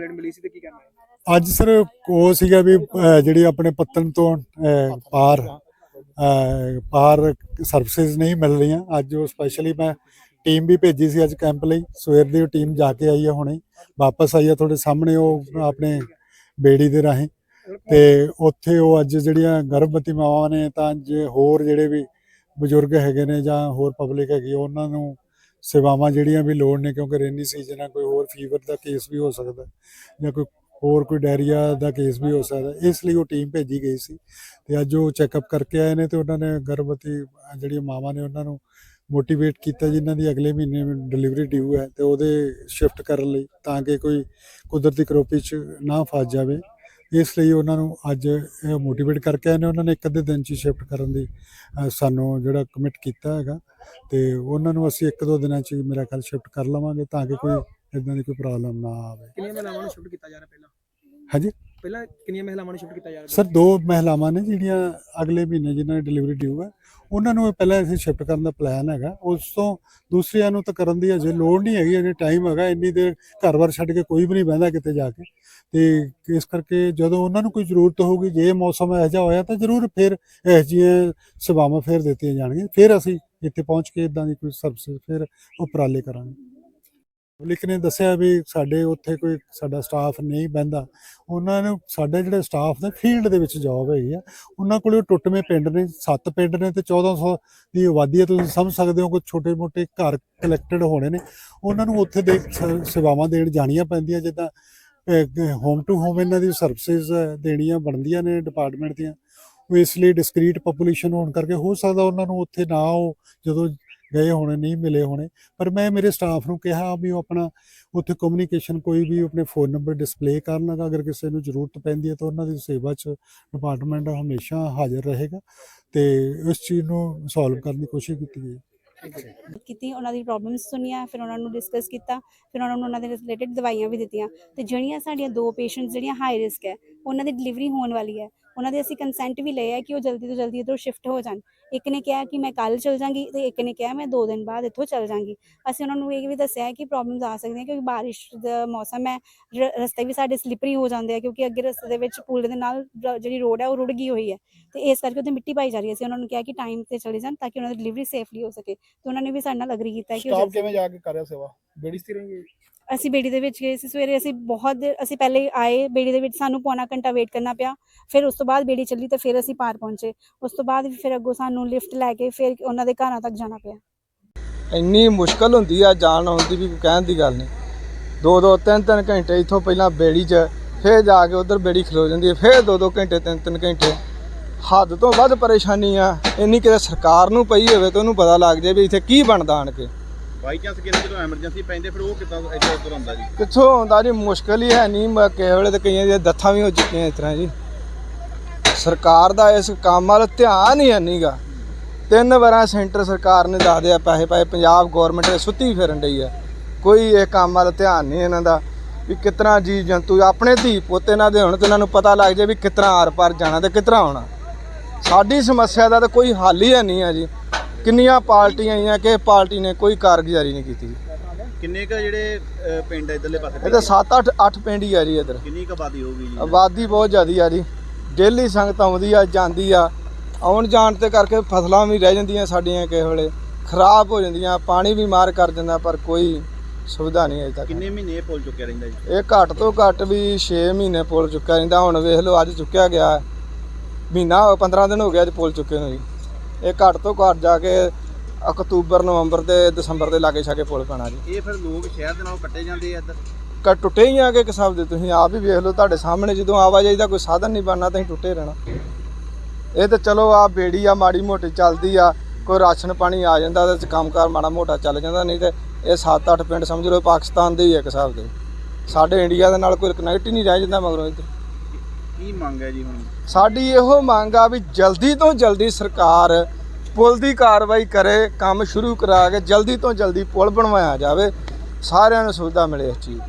Complaint ਮਿਲੀ ਸੀ ਤੇ ਕੀ ਕਰਨਾ ਹੈ? ਅੱਜ ਸਰ ਉਹ ਸੀਗਾ ਵੀ ਅਹ, ਜਿਹੜੀ ਆਪਣੇ ਪੱਤਨ ਤੋਂ ਅਹ, ਪਾਰ ਅਹ, ਪਾਰ ਸਰਵਿਸਿਜ਼ ਨਹੀਂ ਮਿਲ ਰਹੀਆਂ। ਅੱਜ ਉਹ ਸਪੈਸ਼ਲੀ ਮੈਂ ਟੀਮ ਵੀ ਭੇਜੀ ਸੀ ਅੱਜ ਕੈਂਪ ਲਈ। ਸਵੇਰ ਦੀ ਉਹ ਟੀਮ ਜਾ ਕੇ ਆਈ ਹੈ ਹੁਣੇ। ਵਾਪਸ ਆਈ ਹੈ ਤੁਹਾਡੇ ਸਾਹਮਣੇ ਉਹ ਆਪਣੇ ਬੇੜੀ ਦੇ ਰਾਹੀਂ। ਤੇ ਉੱਥੇ ਉਹ ਅੱਜ ਜਿਹੜੀਆਂ ਗਰਭਵਤੀ ਮਾਵਾਂ ਨੇ ਤਾਂ ਜੇ ਹੋਰ ਜਿਹੜੇ ਵੀ ਬਜ਼ੁਰਗ ਹੈਗੇ ਨੇ ਜਾਂ ਹੋਰ ਪਬਲਿਕ ਹੈਗੀ ਉਹਨਾਂ ਨੂੰ ਸੇਵਾਵਾਂ ਜਿਹੜੀਆਂ ਵੀ ਲੋੜ ਨੇ, ਕਿਉਂਕਿ ਰੇਨੀ ਸੀਜ਼ਨ ਹੈ ਕੋਈ ਹੋਰ ਫੀਵਰ ਦਾ ਕੇਸ ਵੀ ਹੋ ਸਕਦਾ ਜਾਂ ਕੋਈ ਹੋਰ ਕੋਈ ਡਾਇਰੀਆ ਦਾ ਕੇਸ ਵੀ ਹੋ ਸਕਦਾ ਇਸ ਲਈ ਉਹ ਟੀਮ ਭੇਜੀ ਗਈ ਸੀ ਤੇ ਅੱਜ ਉਹ ਚੈੱਕਅਪ ਕਰਕੇ ਆਏ ਨੇ ਤੇ ਉਹਨਾਂ ਨੇ ਗਰਭਵਤੀ ਜਿਹੜੀਆਂ ਮਾਵਾਂ ਨੇ ਉਹਨਾਂ ਨੂੰ ਮੋਟੀਵੇਟ ਕੀਤਾ, ਜਿਨ੍ਹਾਂ ਦੀ ਅਗਲੇ ਮਹੀਨੇ ਡਿਲੀਵਰੀ ਡਿਊ ਹੈ ਤੇ ਉਹਦੇ ਸ਼ਿਫਟ ਕਰਨ ਲਈ ਤਾਂ ਕਿ ਕੋਈ ਕੁਦਰਤੀ ਕਰੋਪੀ ਚ ਨਾ ਫਸ ਜਾਵੇ। ਇਸ ਲਈ ਉਹਨਾਂ ਨੂੰ ਅੱਜ ਮੋਟੀਵੇਟ ਕਰਕੇ ਆਏ ਨੇ ਉਹਨਾਂ ਨੇ ਇੱਕ ਅੱਧੇ ਦਿਨ ਚ ਸ਼ਿਫਟ ਕਰਨ ਦੀ ਸਾਨੂੰ ਜਿਹੜਾ ਕਮਿਟ ਕੀਤਾ ਹੈਗਾ। ਤੇ ਉਹਨਾਂ ਨੂੰ ਅਸੀਂ ਇੱਕ ਦੋ ਦਿਨਾਂ ਚ ਮੇਰਾ ਕੱਲ ਸ਼ਿਫਟ ਕਰ ਲਵਾਂਗੇ ਤਾਂ ਕਿ ਕੋਈ ਇਦਾਂ ਦੀ ਕੋਈ ਪ੍ਰੋਬਲਮ ਨਾ ਆਵੇ। ਕਿੰਨੀਆਂ ਮਹਿਲਾਵਾਂ ਨੂੰ ਸ਼ਿਫਟ ਕੀਤਾ ਜਾ ਰਿਹਾ ਪਹਿਲਾਂ? ਹਾਂਜੀ? ਪਹਿਲਾਂ ਕਿੰਨੀਆਂ ਮਹਿਲਾਵਾਂ ਨੂੰ ਸ਼ਿਫਟ ਕੀਤਾ ਜਾ ਰਿਹਾ ਸਰ, ਦੋ ਮਹਿਲਾਵਾਂ ਨੇ ਜਿਹੜੀਆਂ ਅਗਲੇ ਮਹੀਨੇ ਜਿਨ੍ਹਾਂ ਦੀ ਡਿਲੀਵਰੀ ਡਿਊ ਹੈ। ਉਹਨਾਂ ਨੂੰ ਪਹਿਲਾਂ ਅਸੀਂ ਸ਼ਿਫਟ ਕਰਨ ਦਾ ਪਲਾਨ ਹੈਗਾ। ਉਸ ਤੋਂ ਦੂਸਰਿਆਂ ਨੂੰ ਤਾਂ ਕਰਨ ਦੀ ਅਜੇ ਲੋੜ ਨਹੀਂ ਹੈਗੀ, ਅਜੇ ਟਾਈਮ ਹੈਗਾ। ਇੰਨੀ ਦੇਰ ਘਰ-ਬਾਰ ਛੱਡ ਕੇ ਕੋਈ ਵੀ ਨਹੀਂ ਬਹਿੰਦਾ ਕਿਤੇ ਜਾ ਕੇ। ਤੇ ਇਸ ਕਰਕੇ ਜਦੋਂ ਉਹਨਾਂ ਨੂੰ ਕੋਈ ਜ਼ਰੂਰਤ ਹੋਊਗੀ, ਜੇ ਮੌਸਮ ਇਹੋ ਜਿਹਾ ਹੋਇਆ ਤਾਂ ਜ਼ਰੂਰ ਫਿਰ ਇਹੋ ਜਿਹੀਆਂ ਸੇਵਾਵਾਂ ਫਿਰ ਦਿੱਤੀਆਂ ਜਾਣਗੀਆਂ। ਫਿਰ ਅਸੀਂ ਇੱਥੇ ਪਹੁੰਚ ਕੇ ਇਦਾਂ ਦੀ ਕੋਈ ਸਰਵਿਸ ਫਿਰ ਉਪਰਾਲੇ ਕਰਾਂਗੇ। ਪਬਲਿਕ ਨੇ ਦੱਸਿਆ ਵੀ ਸਾਡੇ ਉੱਥੇ ਕੋਈ ਸਾਡਾ ਸਟਾਫ ਨਹੀਂ ਬਹਿੰਦਾ। ਉਹਨਾਂ ਨੂੰ ਸਾਡੇ ਜਿਹੜੇ ਸਟਾਫ ਦਾ ਫੀਲਡ ਦੇ ਵਿੱਚ ਜੌਬ ਹੈਗੀ ਆ, ਉਹਨਾਂ ਕੋਲੇ ਉਹ ਟੁੱਟਵੇਂ ਪਿੰਡ ਨੇ, ਸੱਤ ਪਿੰਡ ਨੇ ਤੇ 1400 ਦੀ ਆਬਾਦੀ ਹੈ ਤੁਸੀਂ ਸਮਝ ਸਕਦੇ ਹੋ ਕੋਈ ਛੋਟੇ-ਮੋਟੇ ਘਰ ਕਲੈਕਟਡ ਹੋਣੇ ਨੇ। ਉਹਨਾਂ ਨੂੰ ਉੱਥੇ ਦੇ ਸ- ਸੇਵਾਵਾਂ ਦੇਣ ਜਾਣੀਆਂ ਪੈਂਦੀਆਂ, ਜਿੱਦਾਂ ਹੋਮ ਟੂ ਹੋਮ ਇਹਨਾਂ ਦੀ ਸਰਵਿਸਿਜ਼ ਦੇਣੀਆਂ ਬਣਦੀਆਂ ਨੇ ਡਿਪਾਰਟਮੈਂਟ ਦੀਆਂ। ਉਹ ਇਸ ਲਈ ਡਿਸਕ੍ਰੀਟ ਪੋਪੂਲੇਸ਼ਨ ਹੋਣ ਕਰਕੇ ਹੋ ਸਕਦਾ ਉਹਨਾਂ ਨੂੰ ਉੱਥੇ ਨਾ ਉਹ ਜਦੋਂ ਗਏ ਹੋਣੇ, ਨਹੀਂ ਮਿਲੇ ਹੋਣੇ। ਪਰ ਮੈਂ ਮੇਰੇ ਸਟਾਫ ਨੂੰ ਕਿਹਾ ਵੀ ਉਹ ਆਪਣਾ ਉੱਥੇ ਕਮਿਊਨੀਕੇਸ਼ਨ ਕੋਈ ਵੀ ਆਪਣੇ ਫੋਨ ਨੰਬਰ ਡਿਸਪਲੇ ਕਰਨ ਅਗਰ ਕਿਸੇ ਨੂੰ ਜ਼ਰੂਰਤ ਪੈਂਦੀ ਹੈ ਤਾਂ ਉਹਨਾਂ ਦੀ ਸੇਵਾ 'ਚ ਡਿਪਾਰਟਮੈਂਟ ਹਮੇਸ਼ਾ ਹਾਜ਼ਰ ਰਹੇਗਾ ਤੇ ਇਸ ਚੀਜ਼ ਨੂੰ ਸੋਲਵ ਕਰਨ ਦੀ ਕੋਸ਼ਿਸ਼ ਕੀਤੀ ਗਈ ਕੀਤੀ, ਉਹਨਾਂ ਦੀ ਪ੍ਰੋਬਲਮਸ ਸੁਣੀਆਂ, ਫਿਰ ਉਹਨਾਂ ਨੂੰ ਡਿਸਕਸ ਕੀਤਾ, ਫਿਰ ਉਹਨਾਂ ਨੂੰ ਉਹਨਾਂ ਦੇ ਰਿਲੇਟਡ ਦਵਾਈਆਂ ਵੀ ਦਿੱਤੀਆਂ। ਤੇ ਜਿਹੜੀਆਂ ਸਾਡੀਆਂ ਦੋ ਪੇਸ਼ੈਂਟਸ ਜਿਹੜੀਆਂ ਹਾਈ ਰਿਸਕ ਹੈ, ਉਹਨਾਂ ਦੀ ਡਿਲੀਵਰੀ ਹੋਣ ਵਾਲੀ ਹੈ। ਉਹਨਾਂ ਦੇ ਅਸੀਂ ਕੰਸੈਂਟ ਵੀ ਲਏ ਹੈ ਕਿ ਉਹ ਜਲਦੀ ਤੋਂ ਜਲਦੀ ਇੱਧਰੋਂ ਸ਼ਿਫਟ ਹੋ ਜਾਣ। ਇੱਕ ਨੇ ਕਿਹਾ ਕਿ ਮੈਂ ਕੱਲ ਚਲ ਜਾਵਾਂਗੀ ਤੇ ਇੱਕ ਨੇ ਕਿਹਾ ਮੈਂ 2 ਦਿਨ ਬਾਅਦ ਇੱਥੋਂ ਚਲ ਜਾਵਾਂਗੀ ਅਸੀਂ ਉਹਨਾਂ ਨੂੰ ਇਹ ਵੀ ਦੱਸਿਆ ਕਿ ਪ੍ਰੋਬਲਮਸ ਆ ਸਕਦੀਆਂ ਕਿਉਂਕਿ ਬਾਰਿਸ਼ ਦਾ ਮੌਸਮ ਹੈ ਰਸਤੇ ਵੀ ਸਾਡੇ ਸਲਿਪਰੀ ਹੋ ਜਾਂਦੇ ਆ ਕਿਉਂਕਿ ਅੱਗੇ ਰਸਤੇ ਦੇ ਵਿੱਚ ਪੁਲ ਦੇ ਨਾਲ ਜਿਹੜੀ ਰੋਡ ਹੈ ਉਹ ਰੁੜ ਗਈ ਹੋਈ ਹੈ। ਤੇ ਇਸ ਕਰਕੇ ਉੱਥੇ ਮਿੱਟੀ ਪਾਈ ਜਾ ਰਹੀ ਹੈ। ਅਸੀਂ ਉਹਨਾਂ ਨੂੰ ਕਿਹਾ ਕਿ ਟਾਈਮ ਤੇ ਚਲੇ ਜਾਣ ਤਾਂ ਕਿ ਉਹਨਾਂ ਦੀ ਡਿਲੀਵਰੀ ਸੇਫਲੀ ਹੋ ਸਕੇ। ਤੇ ਉਹਨਾਂ ਨੇ ਵੀ ਸਾਡੇ ਨਾਲ ਅਗਰੀ ਕੀਤਾ ਕਿ ਸਟਾਫ ਕਿਵੇਂ ਜਾ ਕੇ ਕਰ ਰਿਹਾ ਸੇਵਾ? ਬੇੜੀ ਸਥਿਰ ਰਹੇਗੀ ਅਸੀਂ ਬੇੜੀ ਦੇ ਵਿੱਚ ਗਏ ਸੀ, ਸਵੇਰੇ ਅਸੀਂ ਬਹੁਤ ਦੇਰ, ਅਸੀਂ ਪਹਿਲੇ ਆਏ, ਬੇੜੀ ਦੇ ਵਿੱਚ ਸਾਨੂੰ ਪੌਣਾ ਘੰਟਾ ਵੇਟ ਕਰਨਾ ਪਿਆ, ਫਿਰ ਉਸ ਤੋਂ ਬਾਅਦ ਬੇੜੀ ਚੱਲੀ ਤੇ ਫਿਰ ਅਸੀਂ ਪਾਰ ਪਹੁੰਚੇ, ਉਸ ਤੋਂ ਬਾਅਦ ਫਿਰ ਅੱਗੋਂ ਸਾਨੂੰ ਲਿਫਟ ਲੈ ਕੇ ਫਿਰ ਉਹਨਾਂ ਦੇ ਘਰਾਂ ਤੱਕ ਜਾਣਾ ਪਿਆ। ਇੰਨੀ ਮੁਸ਼ਕਲ ਹੁੰਦੀ ਆ ਜਾਣ ਆਉਣ ਦੀ ਵੀ ਕਹਿਣ ਦੀ ਗੱਲ ਨਹੀਂ। ਦੋ ਦੋ, ਤਿੰਨ ਤਿੰਨ ਘੰਟੇ ਇੱਥੋਂ ਪਹਿਲਾਂ ਬੇੜੀ 'ਚ, ਫਿਰ ਜਾ ਕੇ ਉਧਰ ਬੇੜੀ ਖਲੋ ਜਾਂਦੀ ਹੈ ਫਿਰ ਦੋ ਦੋ ਘੰਟੇ, ਤਿੰਨ ਤਿੰਨ ਘੰਟੇ। ਹੱਦ ਤੋਂ ਵੱਧ ਪਰੇਸ਼ਾਨੀ ਆ, ਇੰਨੀ ਕਿਤੇ ਸਰਕਾਰ ਨੂੰ ਪਈ ਹੋਵੇ ਤਾਂ ਉਹਨੂੰ ਪਤਾ ਲੱਗ ਜਾਵੇ ਇੱਥੇ ਕੀ ਬਣਦਾ ਆਣ ਕੇ। ਬਾਈ ਚਾਂਸ ਕਿਤੇ ਜਦੋਂ ਐਮਰਜੈਂਸੀ ਪੈਂਦੇ, ਫਿਰ ਉਹ ਕਿੱਦਾਂ ਇੱਧਰ ਉੱਧਰ ਹੁੰਦਾ ਜੀ? ਕਿੱਥੋਂ ਆਉਂਦਾ ਜੀ, ਮੁਸ਼ਕਲ ਹੀ ਹੈ ਨਹੀਂ ਕਿਸੇ ਵੇਲੇ ਤਾਂ ਕਈਆਂ ਦੀਆਂ ਦੱਥਾਂ ਵੀ ਹੋ ਚੁੱਕੀਆਂ ਇਸ ਤਰ੍ਹਾਂ ਜੀ। ਸਰਕਾਰ ਦਾ ਇਸ ਕੰਮ ਵੱਲ ਧਿਆਨ ਹੀ ਨਹੀਂਗਾ ਤਿੰਨ ਵਾਰਾਂ ਸੈਂਟਰ ਸਰਕਾਰ ਨੇ ਦੱਸ ਦਿਆ, ਪੈਸੇ ਪਾਏ, ਪੰਜਾਬ ਗਵਰਨਮੈਂਟ ਸੁੱਤੀ ਫਿਰਨ ਡਈ ਆ ਕੋਈ ਇਹ ਕੰਮ ਵੱਲ ਧਿਆਨ ਨਹੀਂ ਇਹਨਾਂ ਦਾ, ਵੀ ਕਿਤਨਾ ਜੀ ਜੰਤੂ, ਆਪਣੇ ਧੀ ਪੋਤੇ ਨਾਲ ਦੇ ਹੋਣ ਤੇ ਇਹਨਾਂ ਨੂੰ ਪਤਾ ਲੱਗ ਜਾਏ ਵੀ ਕਿਤਨਾ ਆਰ ਪਾਰ ਜਾਣਾ ਤੇ ਕਿਤਨਾ ਆਉਣਾ। ਸਾਡੀ ਸਮੱਸਿਆ ਦਾ ਤਾਂ ਕੋਈ ਹੱਲ ਹੀ ਹੈ ਨਹੀਂ ਆ ਜੀ। ਕਿੰਨੀਆਂ ਪਾਰਟੀਆਂ ਆਈਆਂ ਕਿ ਪਾਰਟੀ ਨੇ ਕੋਈ ਕਾਰਗੁਜ਼ਾਰੀ ਨਹੀਂ ਕੀਤੀ? ਕਿੰਨੇ ਕ ਜਿਹੜੇ ਅਹ, ਪਿੰਡ ਇਧਰਲੇ ਪਾਸੇ? ਇਹ ਤਾਂ 7 8 8 ਪਿੰਡ ਹੀ ਆ ਜੀ ਇੱਧਰ। ਕਿੰਨੀ ਕ ਆਬਾਦੀ ਹੋਊਗੀ ਜੀ? ਆਬਾਦੀ ਬਹੁਤ ਜ਼ਿਆਦੀ ਆ ਜੀ। ਡੇਲੀ ਸੰਗਤ ਆਉਂਦੀ ਆ ਜਾਂਦੀ ਆ। ਆਉਣ ਜਾਣ ਤੇ ਕਰਕੇ ਫਸਲਾਂ ਵੀ ਰਹਿ ਜਾਂਦੀਆਂ ਸਾਡੀਆਂ ਕਿਸੇ ਵੇਲੇ। ਖਰਾਬ ਹੋ ਜਾਂਦੀਆਂ ਪਾਣੀ ਵੀ ਮਾਰ ਕਰ ਜਾਂਦਾ ਪਰ ਕੋਈ ਸੁਵਿਧਾ ਨਹੀਂ ਅਜੇ ਤੱਕ। ਕਿੰਨੇ ਮਹੀਨੇ ਇਹ ਪੁੱਲ ਚੁੱਕਿਆ ਰਹਿੰਦਾ ਜੀ? ਇਹ ਘੱਟ ਤੋਂ ਘੱਟ ਵੀ 6 ਮਹੀਨੇ ਪੁੱਲ ਚੁੱਕਿਆ ਰਹਿੰਦਾ। ਹੁਣ ਵੇਖ ਲਓ ਅੱਜ ਚੁੱਕਿਆ ਗਿਆ। ਮਹੀਨਾ 15 ਦਿਨ ਹੋ ਗਿਆ ਅੱਜ ਪੁੱਲ ਚੁੱਕੇ ਨੂੰ ਜੀ। ਇਹ ਘੱਟ ਤੋਂ ਘੱਟ ਜਾ ਕੇ ਅਕਤੂਬਰ ਨਵੰਬਰ ਤੇ ਦਸੰਬਰ ਦੇ ਲਾਗੇ ਛਾਗੇ ਪੁੱਲ ਪੈਣਾ ਜੀ। ਇਹ ਫਿਰ ਲੋਕ ਸ਼ਹਿਰ ਦੇ ਨਾਲ ਕੱਟੇ ਜਾਂਦੇ ਆ ਇੱਧਰ? ਕ ਟੁੱਟੇ ਹੀ ਆ ਕਿ ਇੱਕ ਹਿਸਾਬ ਦੇ ਤੁਸੀਂ ਆਪ ਹੀ ਵੇਖ ਲਓ ਤੁਹਾਡੇ ਸਾਹਮਣੇ ਜਦੋਂ ਆਵਾਜਾਈ ਦਾ ਕੋਈ ਸਾਧਨ ਨਹੀਂ ਬਣਨਾ ਤਾਂ ਟੁੱਟੇ ਰਹਿਣਾ। ਇਹ ਤਾਂ ਚਲੋ ਆ ਬੇੜੀ ਆ ਮਾੜੀ ਮੋਟੀ ਚੱਲਦੀ ਆ ਕੋਈ ਰਾਸ਼ਨ ਪਾਣੀ ਆ ਜਾਂਦਾ ਤੇ ਕੰਮਕਾਰ ਮਾੜਾ ਮੋਟਾ ਚੱਲ ਜਾਂਦਾ ਨਹੀਂ ਤੇ ਇਹ 7-8 ਪਿੰਡ ਸਮਝ ਲਓ ਪਾਕਿਸਤਾਨ ਦੇ ਹੀ ਆ ਇੱਕ ਹਿਸਾਬ ਦੇ। ਸਾਡੇ ਇੰਡੀਆ ਦੇ ਨਾਲ ਕੋਈ ਕਨੈਕਟ ਹੀ ਨਹੀਂ ਰਹਿ ਜਾਂਦਾ ਮਗਰੋਂ ਇੱਧਰ। ਕੀ ਮੰਗ ਹੈ ਜੀ ਹੁਣ? ਸਾਡੀ ਇਹੋ ਮੰਗ ਆ ਵੀ ਜਲਦੀ ਤੋਂ ਜਲਦੀ ਸਰਕਾਰ ਪੁਲ ਦੀ ਕਾਰਵਾਈ ਕਰੇ, ਕੰਮ ਸ਼ੁਰੂ ਕਰਾ ਕੇ ਜਲਦੀ ਤੋਂ ਜਲਦੀ ਪੁਲ ਬਣਵਾਇਆ ਜਾਵੇ। ਸਾਰਿਆਂ ਨੂੰ ਸੁਵਿਧਾ ਮਿਲੇ ਇਸ ਚੀਜ਼ ਦੀ।